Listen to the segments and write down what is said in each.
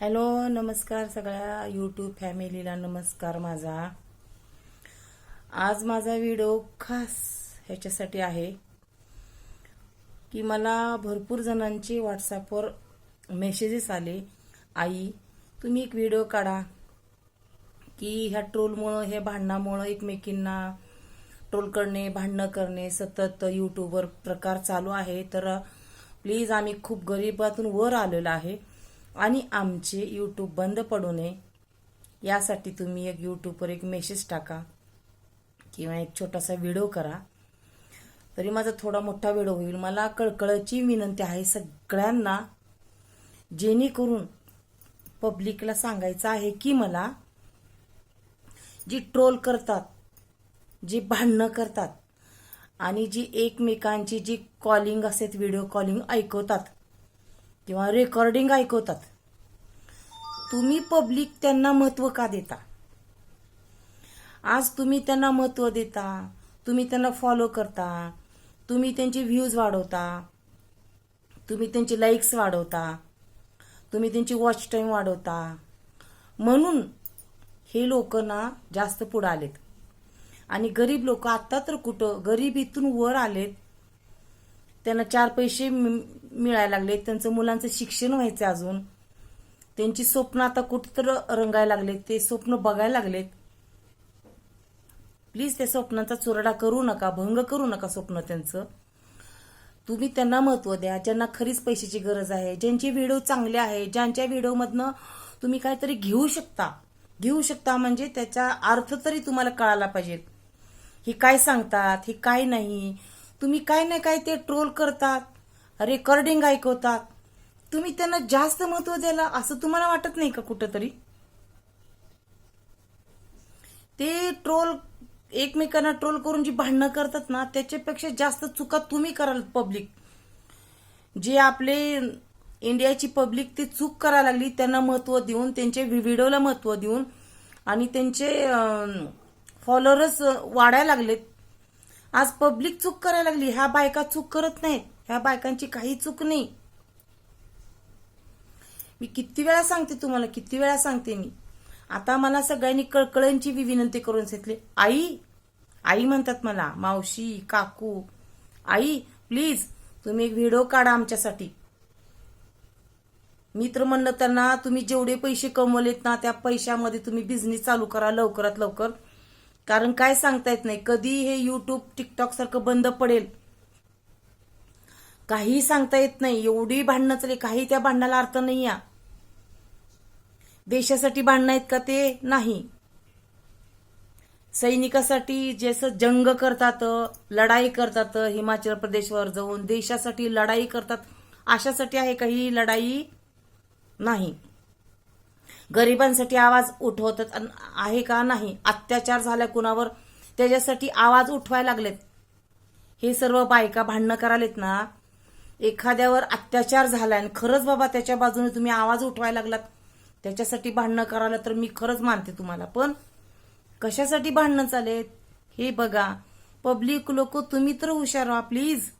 Hello नमस्कार सगळ्या YouTube फॅमिलीला नमस्कार माझा. आज माझा व्हिडिओ खास ह्याच्यासाठी आहे की मला भरपूर जणांचे व्हॉट्सॲपवर मेसेजेस आले. आई तुम्ही एक व्हिडिओ काढा की ह्या ट्रोलमुळं हे भांडणामुळं एकमेकींना ट्रोल करणे भांडणं करणे सतत यूट्यूबवर प्रकार चालू आहे. तर प्लीज आम्ही खूप गरिबातून वर आलेलो आहे. आणि आमचे यूट्यूब बंद पडू नये. यासाठी तुम्ही एक यूट्यूबवर एक मेसेज टाका किंवा एक छोटासा व्हिडिओ करा. तरी माझा थोडा मोठा व्हिडिओ होईल. मला कळकळची विनंती आहे सगळ्यांना जेणेकरून पब्लिकला सांगायचं आहे की मला जी ट्रोल करतात जी भांडणं करतात आणि जी एकमेकांची जी कॉलिंग असेल व्हिडिओ कॉलिंग ऐकवतात किंवा रेकॉर्डिंग ऐकवतात. तुम्ही पब्लिक त्यांना महत्त्व का देता? आज तुम्ही त्यांना महत्त्व देता तुम्ही त्यांना फॉलो करता तुम्ही त्यांचे व्ह्यूज वाढवता तुम्ही त्यांचे लाईक्स वाढवता तुम्ही त्यांची वॉच टाईम वाढवता. म्हणून हे लोक ना जास्त पुढे आलेत. आणि गरीब लोक आता तर कुठं गरीब इथून वर आलेत त्यांना चार पैसे मिळायला लागलेत त्यांचं मुलांचं शिक्षण व्हायचं अजून. त्यांची स्वप्न आता कुठंतर रंगायला लागलेत. ते स्वप्न बघायला लागलेत. प्लीज त्या स्वप्नांचा चुरडा करू नका भंग करू नका स्वप्न त्यांचं. तुम्ही त्यांना महत्त्व द्या. ज्यांना खरीच पैशाची गरज आहे ज्यांचे व्हिडिओ चांगले आहे ज्यांच्या व्हिडिओमधनं तुम्ही काहीतरी घेऊ शकता. घेऊ शकता म्हणजे त्याचा अर्थ तरी तुम्हाला कळायला पाहिजे. हे काय सांगतात? हे काय नाही? तुम्ही काय नाही काय ते ट्रोल करतात रेकॉर्डिंग ऐकवतात. तुम्ही त्यांना जास्त महत्त्व द्यायला असं तुम्हाला वाटत नाही का कुठंतरी? ते ट्रोल एकमेकांना ट्रोल करून जी भांडणं करतात ना त्याच्यापेक्षा जास्त चुका तुम्ही कराल पब्लिक जे आपले इंडियाची पब्लिक ती चूक करायला लागली त्यांना महत्त्व देऊन त्यांचे व्हिडिओला महत्त्व देऊन आणि त्यांचे फॉलोअर्स वाढायला लागलेत. आज पब्लिक चूक करायला लागली. ह्या बायका चूक करत नाहीत. ह्या बायकांची काही चूक नाही. मी किती वेळा सांगते तुम्हाला किती वेळा सांगते मी. आता मला सगळ्यांनी कळकळ्यांची विनंती करून सांगितली. आई आई म्हणतात मला मावशी काकू आई प्लीज तुम्ही एक व्हिडिओ काढा आमच्यासाठी. मी तर म्हणलं त्यांना तुम्ही जेवढे पैसे कमवलेत ना त्या पैशामध्ये तुम्ही बिझनेस चालू करा लवकरात लवकर. कारण काय सांगता येत नाही. कधी हे युट्यूब टिकटॉक सारखं बंद पडेल. काही सांगता येत नाही. एवढी भांडणं चालली. काही त्या भांडणाला अर्थ नाही या देशासाठी भांडणं आहेत का ते नाही. सैनिकासाठी जसं जंग करतात लढाई करतात हिमाचल प्रदेशवर जाऊन देशासाठी लढाई करतात अशासाठी आहे काही लढाई नाही. गरिबांसाठी आवाज उठवतात आहे का नाही? अत्याचार झाला कुणावर? त्याच्यासाठी आवाज उठवायला लागलेत. हे सर्व बायका भांडणं करालेत ना एखाद्यावर अत्याचार झालाय आणि खरंच बाबा त्याच्या बाजूने तुम्ही आवाज उठवायला लागलात. त्याच्यासाठी भांडणं करायला तर मी खरंच मानते तुम्हाला पण कशासाठी भांडणं चालेत? हे बघा पब्लिक लोक तुम्ही तर हुशार व्हा प्लीज.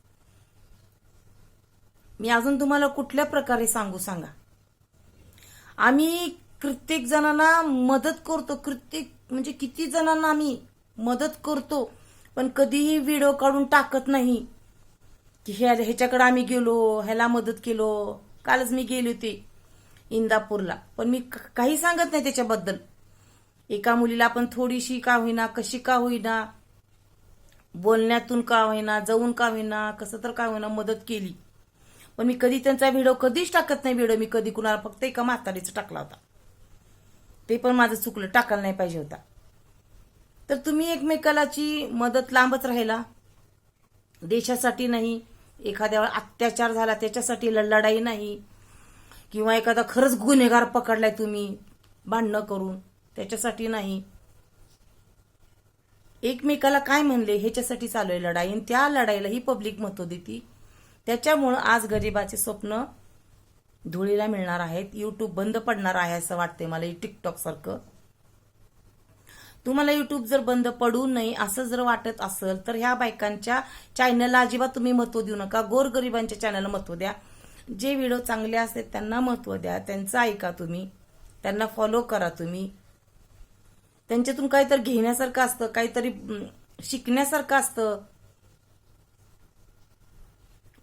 मी अजून तुम्हाला कुठल्या प्रकारे सांगू सांगा? आम्ही प्रत्येक जणांना मदत करतो. प्रत्येक म्हणजे किती जणांना आम्ही मदत करतो पण कधीही व्हिडिओ काढून टाकत नाही. की ह्या ह्याच्याकडे आम्ही गेलो ह्याला मदत केलो. कालच मी गेली होती इंदापूरला. पण मी क- काही सांगत नाही त्याच्याबद्दल. एका मुलीला आपण थोडीशी का होईना कशी का होईना बोलण्यातून का होईना जाऊन का होईना कसं तर का होईना मदत केली. पण मी कधी त्यांचा व्हिडिओ कधीच टाकत नाही व्हिडिओ मी कधी कुणाला फक्त एका म्हातारीचा टाकला होता. ते पण माझं चुकलं टाकायला नाही पाहिजे होता. तर तुम्ही एकमेकालाची मदत लांबच राहिला. देशासाठी नाही एखाद्यावर अत्याचार झाला त्याच्यासाठी ल- लढाई नाही किंवा एखादा खरंच गुन्हेगार पकडलाय तुम्ही भांडणं करून त्याच्यासाठी नाही. एकमेकाला काय म्हणले ह्याच्यासाठी चालू आहे लढाई. आणि त्या लढाईला ही पब्लिक महत्त्व देते. त्याच्यामुळं आज गरिबाचे स्वप्न धुळीला मिळणार आहेत. युट्यूब बंद पडणार आहे असं वाटतंय मला टिकटॉक सारखं. तुम्हाला युट्यूब जर बंद पडू नये असं जर वाटत असेल तर ह्या बायकांच्या चॅनलला अजिबात तुम्ही महत्त्व देऊ नका. गोरगरिबांच्या चॅनलला महत्त्व द्या. जे व्हिडिओ चांगले असतात त्यांना महत्त्व द्या. त्यांचं ऐका तुम्ही. त्यांना फॉलो करा तुम्ही. त्यांच्यातून काहीतरी घेण्यासारखं असतं काहीतरी शिकण्यासारखं असतं.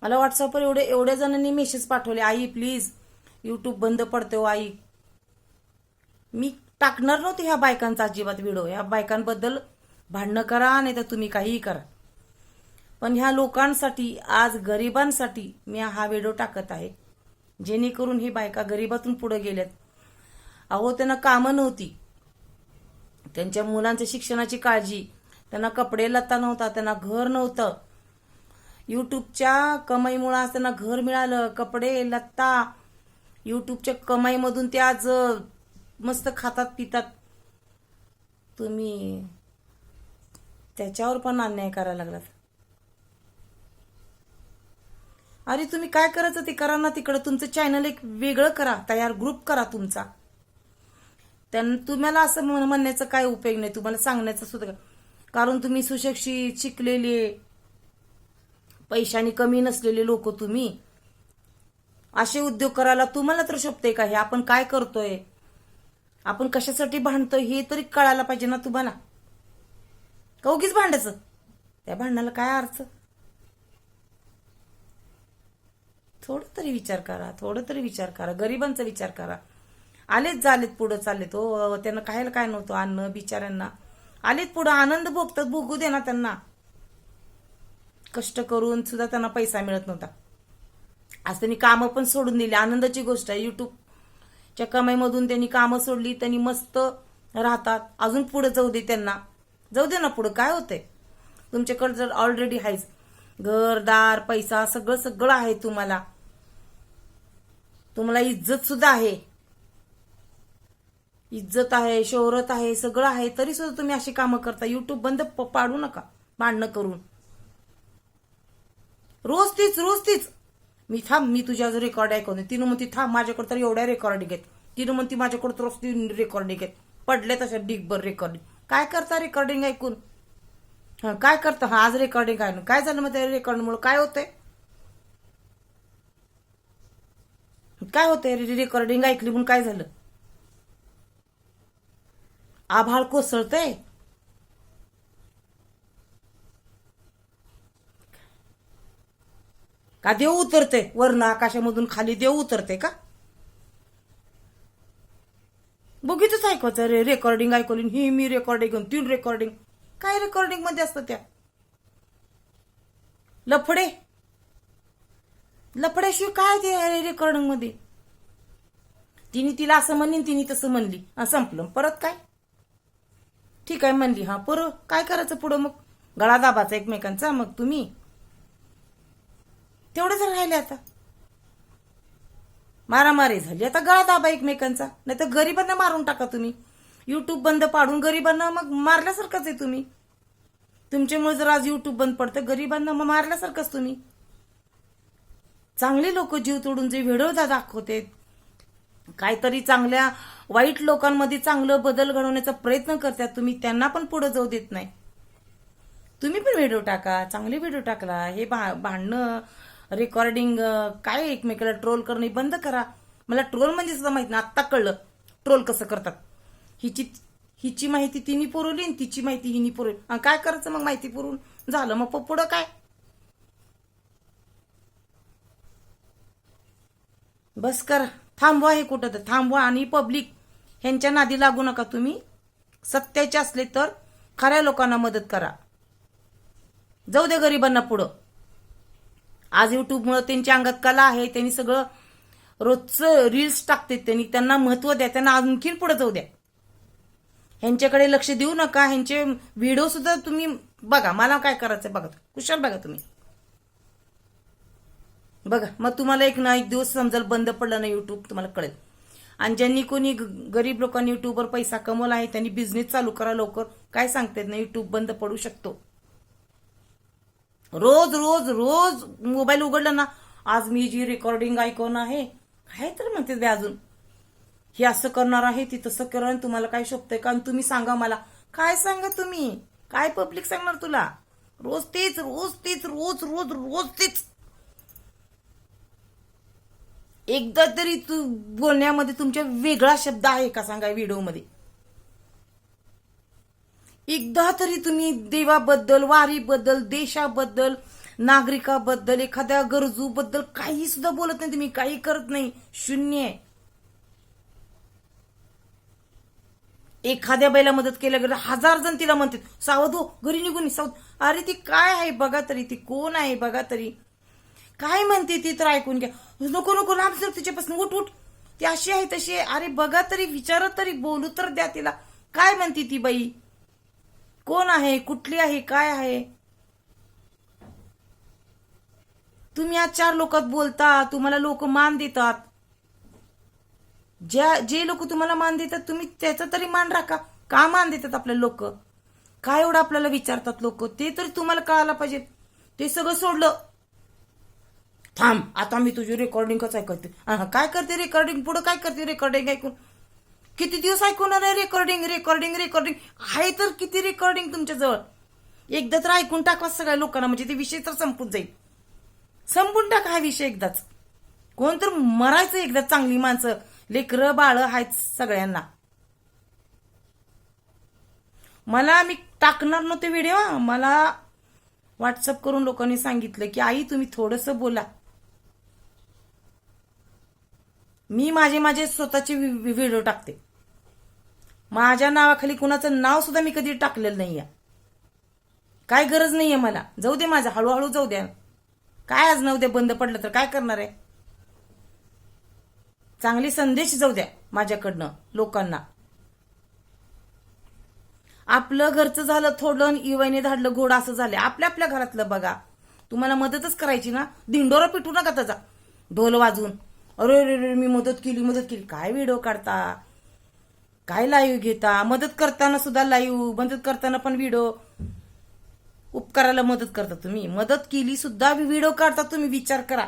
मला व्हॉट्सअपवर एवढे एवढ्या जणांनी मेसेज पाठवले आई प्लीज यूट्यूब बंद पडते हो आई. मी टाकणार नव्हते ह्या बायकांचा अजिबात व्हिडिओ ह्या बायकांबद्दल भांडणं करा नाही तर तुम्ही काहीही करा. पण ह्या लोकांसाठी आज गरिबांसाठी मी हा व्हिडिओ टाकत आहे. जेणेकरून ही बायका गरिबातून पुढे गेल्यात. अहो त्यांना कामं नव्हती. त्यांच्या मुलांच्या शिक्षणाची काळजी त्यांना कपडे लत्ता नव्हता त्यांना घर नव्हतं. यूट्यूबच्या कमाईमुळे आज त्यांना घर मिळालं कपडे लत्ता. यूट्यूबच्या कमाईमधून ते आज मस्त खातात पितात. तुम्ही त्याच्यावर पण अन्याय करायला लागलात. अरे तुम्ही काय करायचं ते करा ना तिकडं. तुमचं चॅनल एक वेगळं करा. तयार ग्रुप करा तुमचा. त्यां तुम्हाला असं म्हणण्याचा काय उपयोग नाही. तुम्हाला सांगण्याचा सुद्धा. कारण तुम्ही सुशिक्षित शिकलेले पैशाने कमी नसलेले लोक तुम्ही. असे उद्योग करायला तुम्हाला तर शोभते का? हे आपण काय करतोय? आपण कशासाठी भांडतोय? हे तरी कळायला पाहिजे ना तुम्हाला. कौगीच भांडायचं? त्या भांडणाला काय अर्थ? थोडं तरी विचार करा थोडं तरी विचार करा गरिबांचा विचार करा. आलेच झालेत पुढं चाललेत. हो त्यांना खायला काय नव्हतं अन्न बिचाऱ्यांना. आलेत पुढं आनंद भोगतात भोगू दे ना त्यांना. कष्ट करून सुद्धा त्यांना पैसा मिळत नव्हता. आज त्यांनी कामं पण सोडून दिली. आनंदाची गोष्ट आहे. युट्यूबच्या कमाईमधून त्यांनी कामं सोडली. त्यांनी मस्त राहतात. अजून पुढे जाऊ दे त्यांना. जाऊ दे ना पुढं. काय होतंय? तुमच्याकडे जर ऑलरेडी आहेच घरदार पैसा सगळं सगळं आहे तुम्हाला. तुम्हाला इज्जत सुद्धा आहे. इज्जत आहे शोहरत आहे सगळं आहे. तरी सुद्धा तुम्ही अशी कामं करता. युट्यूब बंद प- पाडू नका. भांडणं करून. रोज तीच रोज तीच. मी थांब मी तुझ्या रेकॉर्ड ऐकवते तिनं म्हणती थांब माझ्याकडे तर एवढ्या रेकॉर्डिंग आहेत. तिनं म्हणती माझ्याकडे तर रोज तीन रेकॉर्डिंग आहेत. पडले तशा डिगभर रेकॉर्डिंग काय करता रेकॉर्डिंग ऐकून? हा काय करता? हा आज रेकॉर्डिंग आहे ना. काय झालं मग त्या रेकॉर्डिंगमुळे काय होतंय? काय होतंय? रेकॉर्डिंग ऐकली म्हणून काय झालं? आभाळ कोसळतंय? का देव उतरते? वर्ण आकाशामधून खाली देव उतरते का? बघितच ऐकवायचं रे रेकॉर्डिंग ऐकवली ही मी रेकॉर्डिंग तीन रेकॉर्डिंग काय रेकॉर्डिंगमध्ये असतं त्या? लफडे? लफड्याशिवाय काय ते रेकॉर्डिंगमध्ये? तिने तिला असं म्हणली तिने तसं म्हणली. संपलं. परत काय? ठीक आहे म्हणली. हा पर काय करायचं पुढं मग? गळा दाबाचा एकमेकांचा. मग तुम्ही? तेवढंच राहिले आता. मारामारी झाली. आता गळा दाबा एकमेकांचा. नाही तर गरिबांना मारून टाका तुम्ही. युट्यूब बंद पाडून गरिबांना मग मारल्यासारखंच आहे तुम्ही. तुमच्यामुळे जर आज युट्यूब बंद पडतं गरिबांना मग मारल्यासारखंच तुम्ही. चांगले लोक जीव तोडून जे व्हिडिओ दाखवते काहीतरी चांगल्या वाईट लोकांमध्ये चांगलं बदल घडवण्याचा प्रयत्न करतात तुम्ही त्यांना पण पुढे जाऊ देत नाही. तुम्ही पण व्हिडिओ टाका चांगले व्हिडिओ टाकला हे भा- भांडणं रेकॉर्डिंग काय एकमेकाला ट्रोल करणे बंद करा. मला ट्रोल म्हणजे सुद्धा माहीत नाही. आत्ता कळलं. ट्रोल कसं करतात? हिची हिची माहिती तिने पुरवली आणि तिची माहिती हिनी पुरवली. आणि काय करायचं मग माहिती पुरवून झालं. मग प- पुढं काय? बस करा. थांबवा हे कुठं तर. थांबवा आणि पब्लिक ह्यांच्या नादी लागू नका तुम्ही. सत्याचे असले तर खऱ्या लोकांना मदत करा. जाऊ दे गरिबांना पुढं. आज युट्यूबमुळे त्यांच्या अंगात कला आहे त्यांनी सगळं रोजचं रील्स टाकतात त्यांनी त्यांना महत्त्व द्या त्यांना आणखीन पुढे जाऊ द्या. ह्यांच्याकडे लक्ष देऊ नका ह्यांचे व्हिडिओ सुद्धा तुम्ही बघा मला काय करायचं बघा कुशाल बघा तुम्ही. बघा मग तुम्हाला एक ना एक दिवस समजाल बंद पडलं ना युट्यूब तुम्हाला कळेल. आणि ज्यांनी कोणी ग- गरीब लोकांनी युट्यूबवर पैसा कमवला आहे त्यांनी बिझनेस चालू करा लवकर. काय सांगतात ना युट्यूब बंद पडू शकतो. रोज रोज रोज मोबाईल उघडला ना आज मी जी रेकॉर्डिंग ऐकवण आहे काय तर म्हणते बे अजून. हे असं करणार आहे ती तसं करणार तुम्हाला काय शोभतंय का? तुम्ही सांगा मला. काय सांगा तुम्ही? काय पब्लिक सांगणार तुला? रोज तेच रोज तेच रोज रोज रोज तेच. एकदा तरी तू बोलण्यामध्ये तुमच्या वेगळा शब्द आहे का सांगा व्हिडिओमध्ये? एकदा तरी तुम्ही देवाबद्दल वारीबद्दल देशाबद्दल नागरिकाबद्दल एखाद्या गरजूबद्दल काही सुद्धा बोलत नाही तुम्ही काही करत नाही. शून्य आहे. एखाद्या बाईला मदत केल्या गेलं हजार जण तिला म्हणतात सावध हो घरी निघून सावध. अरे ती काय आहे बघा तरी ती कोण आहे बघा तरी. काय म्हणते ती तर ऐकून घ्या. नको नको लांब सर तिच्यापासून उठ उठ. ती अशी आहे तशी आहे. अरे बघा तरी विचारत तरी बोलू तर द्या तिला. काय म्हणते ती बाई? कोण आहे? कुठली आहे? काय आहे? तुम्ही आज चार लोकात बोलता. तुम्हाला लोक मान देतात. ज्या जे लोक तुम्हाला मान देतात तुम्ही त्याचा तरी मान राखा. का मान देतात आपले लोक? काय एवढं आपल्याला विचारतात लोक? ते तरी तुम्हाला कळायला पाहिजे ते सगळं सोडलं. थांब आता मी तुझी रेकॉर्डिंगच ऐकते? हा, काय करते रेकॉर्डिंग पुढं काय करते रेकॉर्डिंग ऐकून? किती दिवस ऐकून आहे रेकॉर्डिंग रेकॉर्डिंग रेकॉर्डिंग आहे तर किती रेकॉर्डिंग तुमच्याजवळ? एकदा तर ऐकून टाकवा सगळ्या लोकांना म्हणजे ते विषय तर संपून जाईल. संपून टाका हा विषय एकदाच. कोण तर मरायचं एकदा चांगली माणसं. लेकरं बाळ आहेत सगळ्यांना. मला मी टाकणार नव्हते व्हिडिओ मला व्हॉट्सअप करून लोकांनी सांगितलं की आई तुम्ही थोडस बोला. मी माझे माझे स्वतःचे व्हिडिओ टाकते. माझ्या नावाखाली कुणाचं नाव सुद्धा मी कधी टाकलेलं नाहीये. काय गरज नाहीये मला. जाऊ दे माझं हळूहळू जाऊ द्या. काय आज नऊ बंद पडलं तर काय करणार आहे? चांगली संदेश जाऊ द्या माझ्याकडनं लोकांना. आपलं घरचं झालं थोडं इवायने धाडलं घोडं असं झालं आपल्या आपल्या घरातलं बघा. तुम्हाला मदतच करायची ना? दिंडोरा पिटू नका त्याचा. ढोल वाजून. अरे अरे अरे मी मदत केली मदत केली. काय व्हिडिओ काढता? काय लाईव्ह घेता? मदत करताना सुद्धा लाईव्ह मदत करताना पण व्हिडिओ. उपकाराला मदत करता तुम्ही. मदत केली सुद्धा व्हिडिओ काढता तुम्ही विचार करा.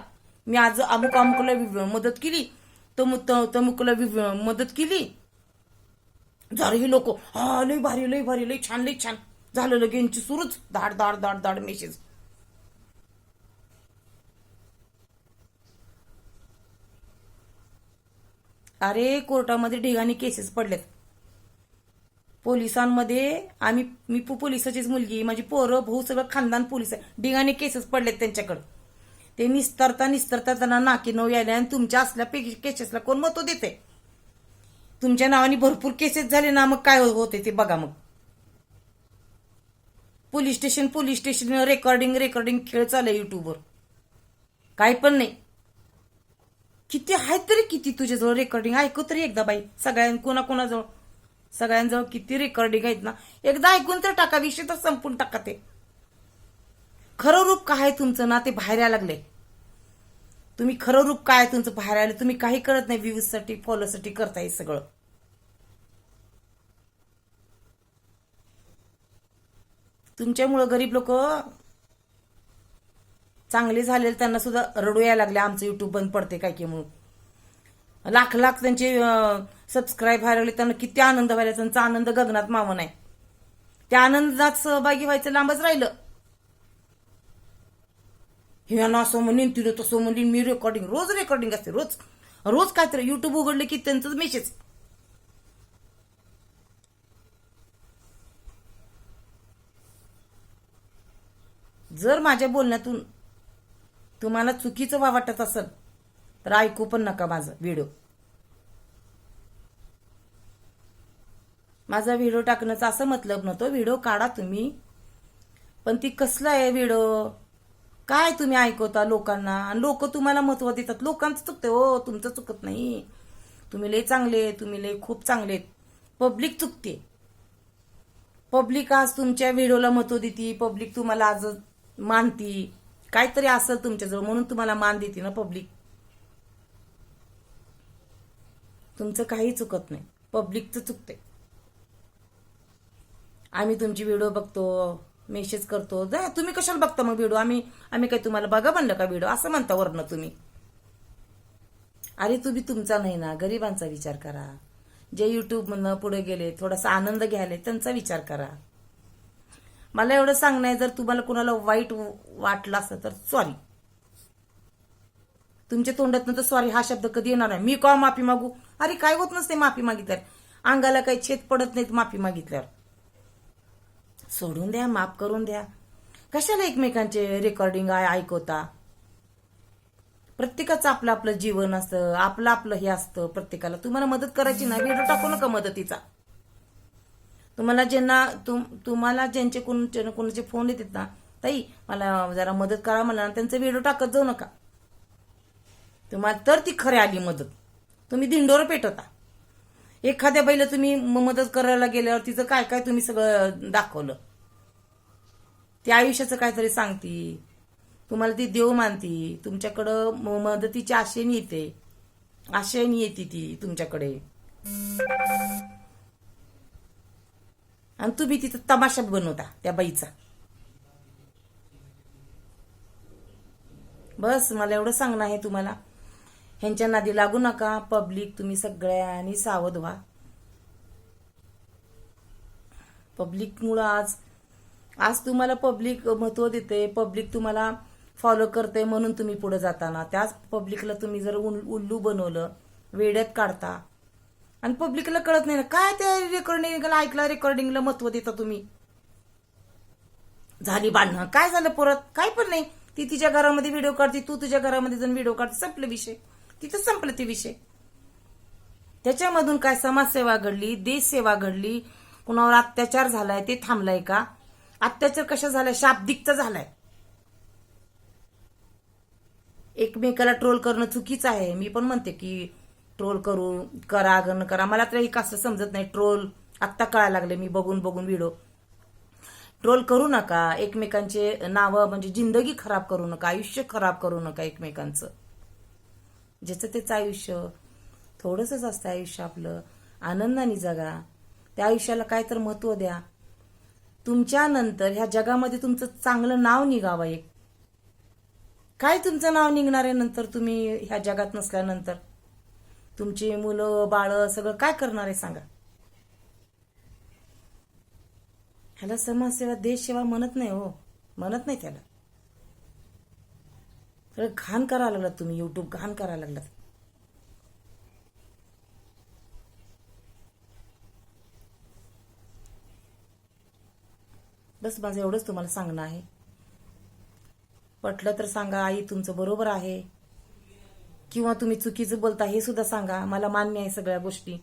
मी आज अमुक अमुकला मदत केली. तमु तमुकला मदत केली. झालं ही लोक. हा लय भारी लय भारी लय छान लय छान. झालं लगेच सुरूच. धाड धाड धाड धाड मेसेज अरे कोर्टामध्ये ढिगाणी केसेस पडलेत. पोलिसांमध्ये आम्ही मी पु पोलिसाचीच मुलगी माझी पोरं भाऊ सगळं खानदान पोलीस आहे. ढिगाणी केसेस पडलेत त्यांच्याकडं. ते निस्तरता निस्तरता त्यांना नाकी नऊ यायला आणि तुमच्या असल्या केसेसला कोण महत्त्व देते तुमच्या नावाने भरपूर केसेस झाले ना मग काय होते ते बघा मग. Police station police station recording recording खेळ चालू आहे युट्यूबवर काय पण नाही. किती आहेत तरी किती तुझ्याजवळ रेकॉर्डिंग ऐकू तरी एकदा बाई. सगळ्यां कोणाकोणाजवळ. सगळ्यांजवळ किती रेकॉर्डिंग आहेत ना? एकदा ऐकून तर टाका. विषय तर संपून टाका ते. खरं रूप काय आहे तुमचं ना? ते बाहेर यायला लागले तुम्ही खरं रूप काय आहे तुमचं बाहेर आलं तुम्ही काही करत नाही व्ह्यूजसाठी फॉलोसाठी करताय सगळं. तुमच्यामुळं गरीब लोक चांगले झालेले त्यांना सुद्धा रडू यायला लागले आमचं युट्यूब बंद पडते काय की म्हणून. लाख लाख त्यांचे सबस्क्राईब व्हायला लागले त्यांना किती आनंद व्हायला त्यांचा आनंद गगनात मावं नाही त्या आनंदात सहभागी व्हायचं लांबच राहिलं. ह्यानं ना असं म्हणेन तिनं तसं म्हणेन मी रेकॉर्डिंग रोज रेकॉर्डिंग असते रोज. रोज काहीतरी युट्यूब उघडले की त्यांचं मेसेज जर माझ्या बोलण्यातून तुम्हाला चुकीचं वा वाटत असेल तर ऐकू पण नका माझं व्हिडिओ. माझा व्हिडिओ टाकण्याचा असं मतलब नव्हतं व्हिडिओ काढा तुम्ही. पण ती कसला आहे व्हिडिओ? काय तुम्ही ऐकवता लोकांना? आणि लोक तुम्हाला महत्त्व देतात. लोकांचं चुकते हो तुमचं चुकत नाही. तुम्ही लय चांगले तुम्ही लय खूप चांगले पब्लिक चुकते. पब्लिक आज तुमच्या व्हिडिओला महत्त्व देते पब्लिक तुम्हाला आज मानती. काहीतरी असेल तुमच्याजवळ म्हणून तुम्हाला मान देते ना पब्लिक तुमचं काही चुकत नाही. पब्लिकचं चुकते आम्ही तुमची व्हिडिओ बघतो मेसेज करतो. जा तुम्ही कशाला बघता मग व्हिडिओ आम्ही आम्ही काही तुम्हाला बघा म्हणलं का व्हिडिओ असं म्हणता वरनं तुम्ही. अरे तुम्ही तुमचा नाही ना गरिबांचा विचार करा. जे युट्यूब पुढे गेले थोडासा आनंद घ्यायला त्यांचा विचार करा. मला एवढं सांगणं आहे जर तुम्हाला कुणाला वाईट वाटलं असतं तर सॉरी तुमच्या तोंडात तर सॉरी हा शब्द कधी येणार नाही. मी का माफी मागू? अरे काय होत नसते माफी मागितल्यावर. अंगाला काही छेद पडत नाहीत माफी मागितल्यावर. सोडून द्या माफ करून द्या. कशाला एकमेकांचे रेकॉर्डिंग आहे ऐकवता? प्रत्येकाचं आपलं आपलं जीवन असतं आपलं आपलं हे असतं प्रत्येकाला. तुम्हाला मदत करायची नाही व्हिडिओ टाकू नका मदतीचा. तुम्हाला ज्यांना तुम तुम्हाला ज्यांचे कोण कोणाचे फोन येतात ना ताई मला जरा मदत करा मला त्यांचा व्हिडिओ टाकत जाऊ नका. तुम्हाला तर ती खरे आली मदत. तुम्ही दिंडोर पेटवता. एखाद्या बाईला तुम्ही मदत करायला गेल्यावर तिचं काय काय तुम्ही सगळं दाखवलं? ती आयुष्याचं काहीतरी सांगती. तुम्हाला ती देव मानती. तुमच्याकडं मदतीची मदतीच्या आशेने येते. आशेने येते ती तुमच्याकडे. आणि तुम्ही तिथं तमाशा बनवता त्या बाईचा. बस मला एवढं सांगणं आहे तुम्हाला. ह्यांच्या नादी लागू नका. पब्लिक तुम्ही सगळ्यांनी सावध व्हा. पब्लिकमुळं आज आज तुम्हाला पब्लिक महत्त्व देते पब्लिक तुम्हाला फॉलो करते म्हणून तुम्ही पुढे जाताना. त्याच पब्लिकला तुम्ही जर उल- उल्लू बनवलं वेड्यात काढता. आणि पब्लिकला कळत नाही ना. काय त्या रेकॉर्डिंगला ऐकला? रेकॉर्डिंगला महत्त्व देता तुम्ही. झाली बांधणं काय झालं परत? काय पण नाही. ती तिच्या घरामध्ये व्हिडिओ काढते तू तुझ्या घरामध्ये जाऊन व्हिडिओ काढते. संपलं विषय. तिथं संपलं ते विषय. त्याच्यामधून काय समाजसेवा घडली? देशसेवा घडली? कुणावर अत्याचार झालाय? ते थांबलाय का? अत्याचार कशा झालाय? शाब्दिकचा झालाय. एकमेकाला ट्रोल करणं चुकीचं आहे. मी पण म्हणते की ट्रोल करू करा गण करा. मला तर एक कसं समजत नाही ट्रोल. आत्ता कळायला लागले मी बघून बघून व्हिडिओ ट्रोल करू नका. एकमेकांचे नावं म्हणजे जिंदगी खराब करू नका आयुष्य खराब करू नका एकमेकांचं. ज्याचं त्याचं आयुष्य. थोडंसंच असतं आयुष्य आपलं. आनंदाने जगा. त्या आयुष्याला काय तर महत्त्व द्या. तुमच्यानंतर ह्या जगामध्ये तुमचं चांगलं नाव निघावं एक. काय तुमचं नाव निघणार आहे नंतर तुम्ही ह्या जगात नसल्यानंतर? तुमची मुलं बाळ सगळं काय करणार आहे सांगा. ह्याला समाजसेवा देशसेवा म्हणत नाही हो. म्हणत नाही त्याला. सगळं घाण करायला लागलात तुम्ही युट्यूब घाण करायला लागलात. बस माझं एवढंच तुम्हाला सांगणं आहे. पटलं तर सांगा आई तुमचं बरोबर आहे. किंवा तुम्ही चुकीचं बोलता हे सुद्धा सांगा. मला मान्य आहे सगळ्या गोष्टी.